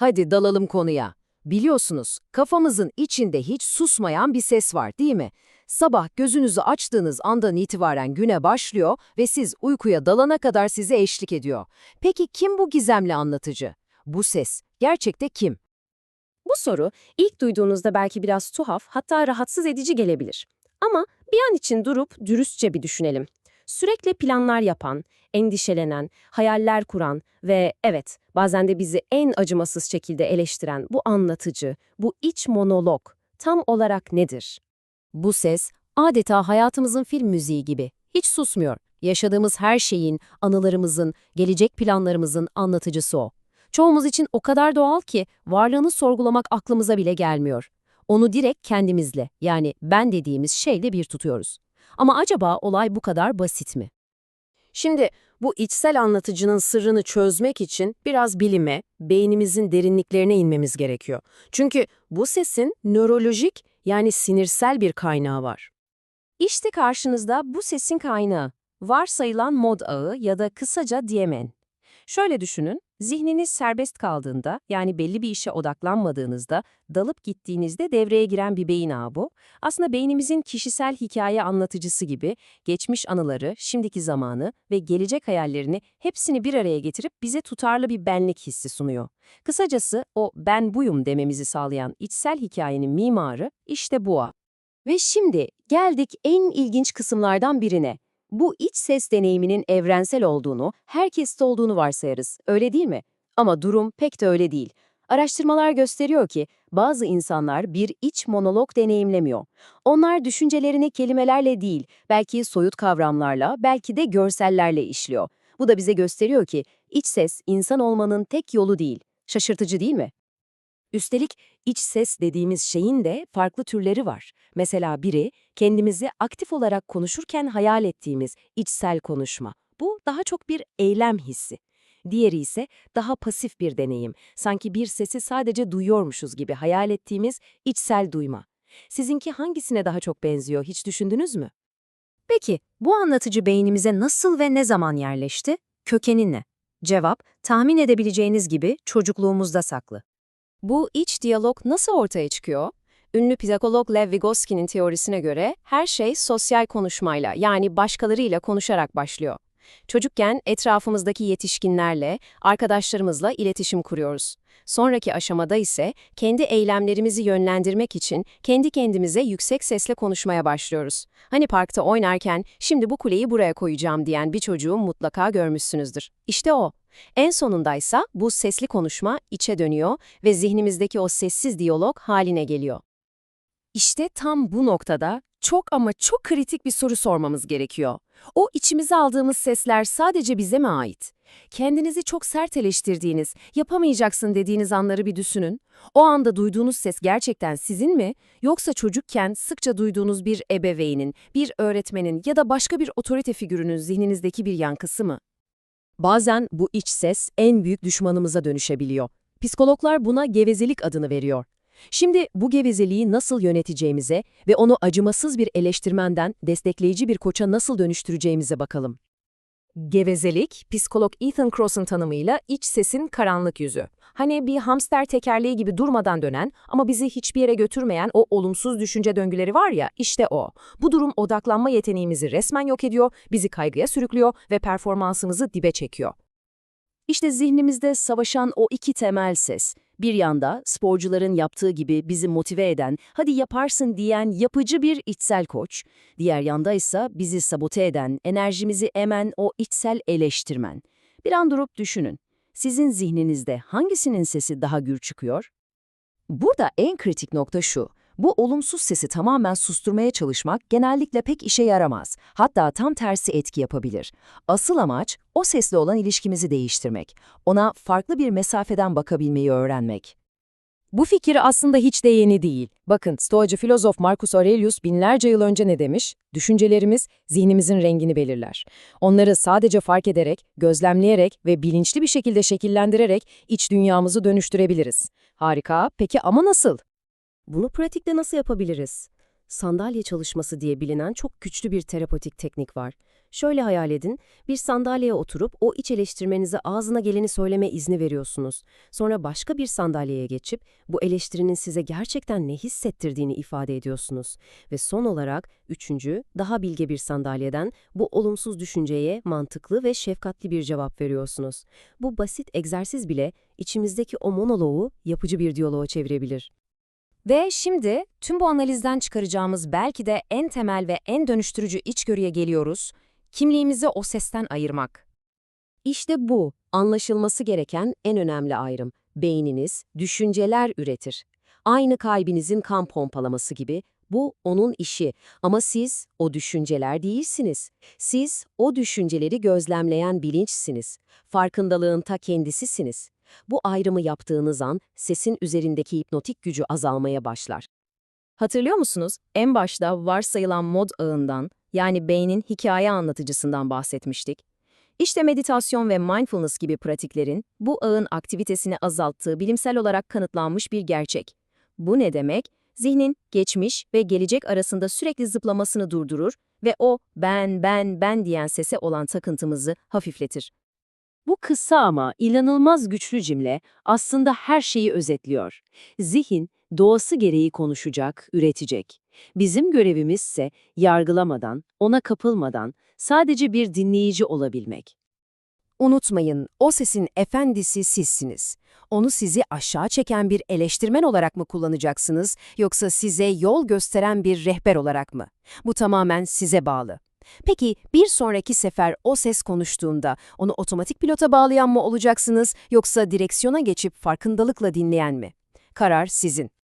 Hadi dalalım konuya. Biliyorsunuz, kafamızın içinde hiç susmayan bir ses var, değil mi? Sabah gözünüzü açtığınız andan itibaren güne başlıyor ve siz uykuya dalana kadar size eşlik ediyor. Peki kim bu gizemli anlatıcı? Bu ses gerçekte kim? Bu soru ilk duyduğunuzda belki biraz tuhaf hatta rahatsız edici gelebilir. Ama bir an için durup dürüstçe bir düşünelim. Sürekli planlar yapan, endişelenen, hayaller kuran ve evet bazen de bizi en acımasız şekilde eleştiren bu anlatıcı, bu iç monolog tam olarak nedir? Bu ses adeta hayatımızın film müziği gibi. Hiç susmuyor. Yaşadığımız her şeyin, anılarımızın, gelecek planlarımızın anlatıcısı o. Çoğumuz için o kadar doğal ki varlığını sorgulamak aklımıza bile gelmiyor. Onu direkt kendimizle, yani ben dediğimiz şeyle bir tutuyoruz. Ama acaba olay bu kadar basit mi? Şimdi bu içsel anlatıcının sırrını çözmek için biraz bilime, beynimizin derinliklerine inmemiz gerekiyor. Çünkü bu sesin nörolojik yani sinirsel bir kaynağı var. İşte karşınızda bu sesin kaynağı. Varsayılan mod ağı ya da kısaca DMN. Şöyle düşünün, zihniniz serbest kaldığında, yani belli bir işe odaklanmadığınızda, dalıp gittiğinizde devreye giren bir beyin ağı bu. Aslında beynimizin kişisel hikaye anlatıcısı gibi geçmiş anıları, şimdiki zamanı ve gelecek hayallerini hepsini bir araya getirip bize tutarlı bir benlik hissi sunuyor. Kısacası o ben buyum dememizi sağlayan içsel hikayenin mimarı işte bu ağ. Ve şimdi geldik en ilginç kısımlardan birine. Bu iç ses deneyiminin evrensel olduğunu, herkeste olduğunu varsayarız, öyle değil mi? Ama durum pek de öyle değil. Araştırmalar gösteriyor ki bazı insanlar bir iç monolog deneyimlemiyor. Onlar düşüncelerini kelimelerle değil, belki soyut kavramlarla, belki de görsellerle işliyor. Bu da bize gösteriyor ki iç ses insan olmanın tek yolu değil. Şaşırtıcı değil mi? Üstelik iç ses dediğimiz şeyin de farklı türleri var. Mesela biri kendimizi aktif olarak konuşurken hayal ettiğimiz içsel konuşma. Bu daha çok bir eylem hissi. Diğeri ise daha pasif bir deneyim. Sanki bir sesi sadece duyuyormuşuz gibi hayal ettiğimiz içsel duyma. Sizinki hangisine daha çok benziyor hiç düşündünüz mü? Peki, bu anlatıcı beynimize nasıl ve ne zaman yerleşti? Kökeni ne? Cevap, tahmin edebileceğiniz gibi çocukluğumuzda saklı. Bu iç diyalog nasıl ortaya çıkıyor? Ünlü psikolog Lev Vygotsky'nin teorisine göre her şey sosyal konuşmayla yani başkalarıyla konuşarak başlıyor. Çocukken etrafımızdaki yetişkinlerle, arkadaşlarımızla iletişim kuruyoruz. Sonraki aşamada ise kendi eylemlerimizi yönlendirmek için kendi kendimize yüksek sesle konuşmaya başlıyoruz. Hani parkta oynarken şimdi bu kuleyi buraya koyacağım diyen bir çocuğu mutlaka görmüşsünüzdür. İşte o. En sonundaysa bu sesli konuşma içe dönüyor ve zihnimizdeki o sessiz diyalog haline geliyor. İşte tam bu noktada çok ama çok kritik bir soru sormamız gerekiyor. O içimize aldığımız sesler sadece bize mi ait? Kendinizi çok sert eleştirdiğiniz, yapamayacaksın dediğiniz anları bir düşünün. O anda duyduğunuz ses gerçekten sizin mi? Yoksa çocukken sıkça duyduğunuz bir ebeveynin, bir öğretmenin ya da başka bir otorite figürünün zihninizdeki bir yankısı mı? Bazen bu iç ses en büyük düşmanımıza dönüşebiliyor. Psikologlar buna gevezelik adını veriyor. Şimdi bu gevezeliği nasıl yöneteceğimize ve onu acımasız bir eleştirmenden destekleyici bir koça nasıl dönüştüreceğimize bakalım. Gevezelik, psikolog Ethan Cross'un tanımıyla iç sesin karanlık yüzü. Hani bir hamster tekerleği gibi durmadan dönen ama bizi hiçbir yere götürmeyen o olumsuz düşünce döngüleri var ya, işte o. Bu durum odaklanma yeteneğimizi resmen yok ediyor, bizi kaygıya sürüklüyor ve performansımızı dibe çekiyor. İşte zihnimizde savaşan o iki temel ses. Bir yanda sporcuların yaptığı gibi bizi motive eden, hadi yaparsın diyen yapıcı bir içsel koç. Diğer yanda ise bizi sabote eden, enerjimizi emen o içsel eleştirmen. Bir an durup düşünün. Sizin zihninizde hangisinin sesi daha gür çıkıyor? Burada en kritik nokta şu. Bu olumsuz sesi tamamen susturmaya çalışmak genellikle pek işe yaramaz. Hatta tam tersi etki yapabilir. Asıl amaç o sesle olan ilişkimizi değiştirmek. Ona farklı bir mesafeden bakabilmeyi öğrenmek. Bu fikir aslında hiç de yeni değil. Bakın, Stoacı filozof Marcus Aurelius binlerce yıl önce ne demiş? Düşüncelerimiz zihnimizin rengini belirler. Onları sadece fark ederek, gözlemleyerek ve bilinçli bir şekilde şekillendirerek iç dünyamızı dönüştürebiliriz. Harika, peki ama nasıl? Bunu pratikte nasıl yapabiliriz? sandalye çalışması diye bilinen çok güçlü bir terapotik teknik var. Şöyle hayal edin, bir sandalyeye oturup o iç eleştirmenize ağzına geleni söyleme izni veriyorsunuz. Sonra başka bir sandalyeye geçip bu eleştirinin size gerçekten ne hissettirdiğini ifade ediyorsunuz. Ve son olarak üçüncü, daha bilge bir sandalyeden bu olumsuz düşünceye mantıklı ve şefkatli bir cevap veriyorsunuz. Bu basit egzersiz bile içimizdeki o monoloğu yapıcı bir diyaloğa çevirebilir. Ve şimdi tüm bu analizden çıkaracağımız belki de en temel ve en dönüştürücü içgörüye geliyoruz. Kimliğimizi o sesten ayırmak. İşte bu, anlaşılması gereken en önemli ayrım. Beyniniz düşünceler üretir. Aynı kalbinizin kan pompalaması gibi bu onun işi ama siz o düşünceler değilsiniz. Siz o düşünceleri gözlemleyen bilinçsiniz. Farkındalığın ta kendisisiniz. Bu ayrımı yaptığınız an sesin üzerindeki hipnotik gücü azalmaya başlar. Hatırlıyor musunuz? En başta varsayılan mod ağından, yani beynin hikaye anlatıcısından bahsetmiştik. İşte meditasyon ve mindfulness gibi pratiklerin bu ağın aktivitesini azalttığı bilimsel olarak kanıtlanmış bir gerçek. Bu ne demek? Zihnin geçmiş ve gelecek arasında sürekli zıplamasını durdurur ve o ben, ben, ben diyen sese olan takıntımızı hafifletir. Bu kısa ama inanılmaz güçlü cümle aslında her şeyi özetliyor. Zihin doğası gereği konuşacak, üretecek. Bizim görevimizse yargılamadan, ona kapılmadan sadece bir dinleyici olabilmek. Unutmayın, o sesin efendisi sizsiniz. Onu sizi aşağı çeken bir eleştirmen olarak mı kullanacaksınız, yoksa size yol gösteren bir rehber olarak mı? Bu tamamen size bağlı. Peki bir sonraki sefer o ses konuştuğunda onu otomatik pilota bağlayan mı olacaksınız, yoksa direksiyona geçip farkındalıkla dinleyen mi? Karar sizin.